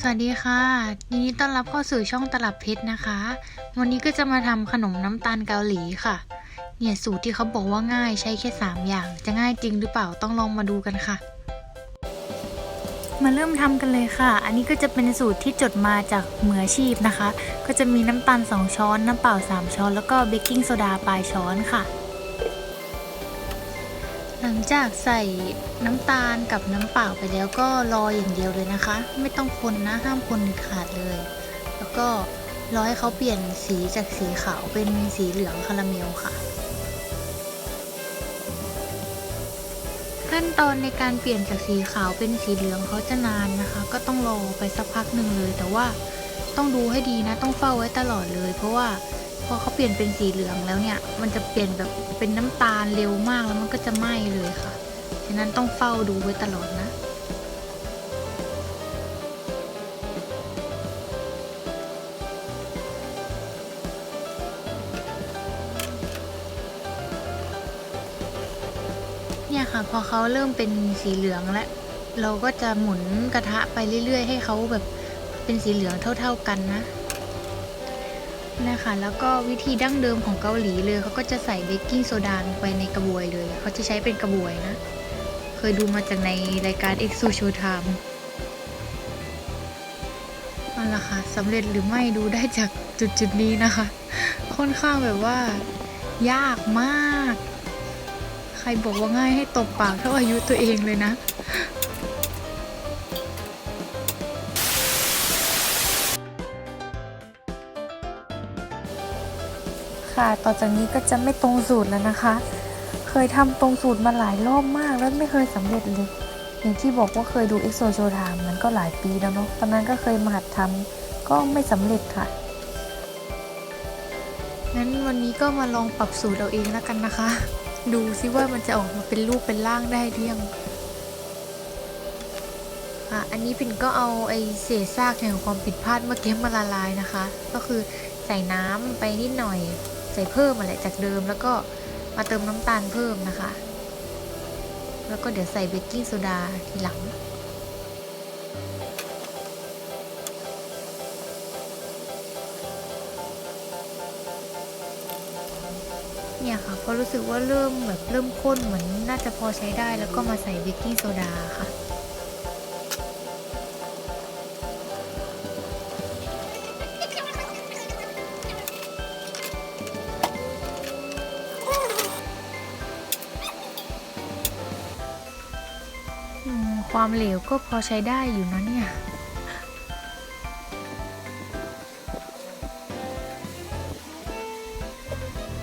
สวัสดีค่ะยินดีต้อนรับเข้าสู่ช่องตลับเพชรนะคะ วันนี้ก็จะมาทำขนมน้ำตาลเกาหลีค่ะ เนี่ยสูตรที่เขาบอกว่าง่ายใช้แค่ 3 อย่าง จะง่ายจริงหรือเปล่าต้องลองมาดูกันค่ะ มาเริ่มทำกันเลยค่ะ อันนี้ก็จะเป็นสูตรที่จดมาจากมืออาชีพนะคะ ก็จะมีน้ำตาล 2 ช้อน น้ำเปล่า 3 ช้อน แล้วก็เบกกิ้งโซดาปลายช้อนค่ะ หลังจากใส่น้ำตาลกับน้ำเปล่าไปแล้วก็รออย่างเดียวเลยนะคะ ไม่ต้องคนนะห้ามคนขาดเลย แล้วก็รอให้เขาเปลี่ยนสีจากสีขาวเป็นสีเหลืองคาราเมลค่ะ ขั้นตอนในการเปลี่ยนจากสีขาวเป็นสีเหลืองเขาจะนานนะคะ ก็ต้องรอไปสักพักหนึ่งเลย แต่ว่าต้องดูให้ดีนะต้องเฝ้าไว้ตลอดเลย เพราะว่า พอเขาเปลี่ยนเป็นสีเหลืองแล้วเนี่ย มันจะเปลี่ยนแบบเป็นน้ำตาลเร็วมากแล้วมันก็จะไหม้เลยค่ะ ฉะนั้นต้องเฝ้าดูไว้ตลอดนะเนี่ยค่ะพอเขาเริ่มเป็นสีเหลืองแล้วเราก็จะหมุนกระทะไปเรื่อยๆ ให้เขาแบบเป็นสีเหลืองเท่า ๆกันนะ นะคะแล้วก็วิธีดั้งเดิมของเกาหลีเลยเขาก็จะใส่เบกกิ้งโซดาลงไปในกระบวยเลยเขาจะใช้เป็นกระบวยนะ เคยดูมาจากในรายการ Exo Show Time นั่นแหละค่ะสำเร็จหรือไม่ดูได้จากจุดจุดนี้นะคะ ค่อนข้างแบบว่า ยากมาก ใครบอกว่าง่ายให้ตบปากเท่าอายุตัวเองเลยนะ ค่ะ ต่อจากนี้ก็จะไม่ตรงสูตรแล้วนะคะ เคยทำตรงสูตรมาหลายรอบมากแล้วไม่เคยสำเร็จเลย อย่างที่บอกว่าเคยดู e x o s h o w Time มันก็หลายปีแล้วเนาะ ตอนนั้นก็เคยมาหัดทำก็ไม่สำเร็จค่ะ งั้นวันนี้ก็มาลองปรับสูตรเอาเองแล้วกันนะคะ ดูซิว่ามันจะออกมาเป็นรูปเป็นร่างได้หรือยังค่ะอันนี้ปิ่นก็เอาไอเศษซากแห่งความผิดพลาดเมื่อกี้มาละลายนะคะ ก็คือใส่น้ำไปนิดหน่อย ใส่เพิ่มอะไรจากเดิมแล้วก็มาเติมน้ำตาลเพิ่มนะคะ แล้วก็เดี๋ยวใส่เบกกิ้งโซดาทีหลังเนี่ยค่ะพอรู้สึกว่าเริ่มแบบเริ่มข้นเหมือนน่าจะพอใช้ได้แล้วก็มาใส่เบกกิ้งโซดาค่ะ ความเหลวก็พอใช้ได้อยู่นะเนี่ย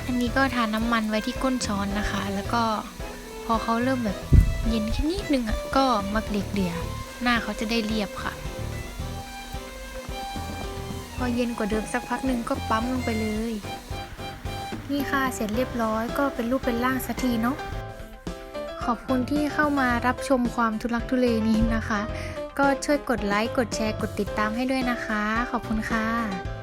อันนี้ก็ทาน้ำมันไว้ที่ก้นช้อนนะคะ แล้วก็พอเขาเริ่มแบบเย็นแค่นิดนึงอะ ก็มักเด็กเดียหน้าเขาจะได้เรียบค่ะ พอเย็นกว่าเดิมสักพักหนึ่งก็ปั๊มลงไปเลย นี่ค่ะเสร็จเรียบร้อยก็เป็นรูปเป็นร่างสักทีเนาะ ขอบคุณที่เข้ามารับชมความทุลักทุเลนี้นะคะ ก็ช่วยกดไลค์ กดแชร์ กดติดตามให้ด้วยนะคะ ขอบคุณค่ะ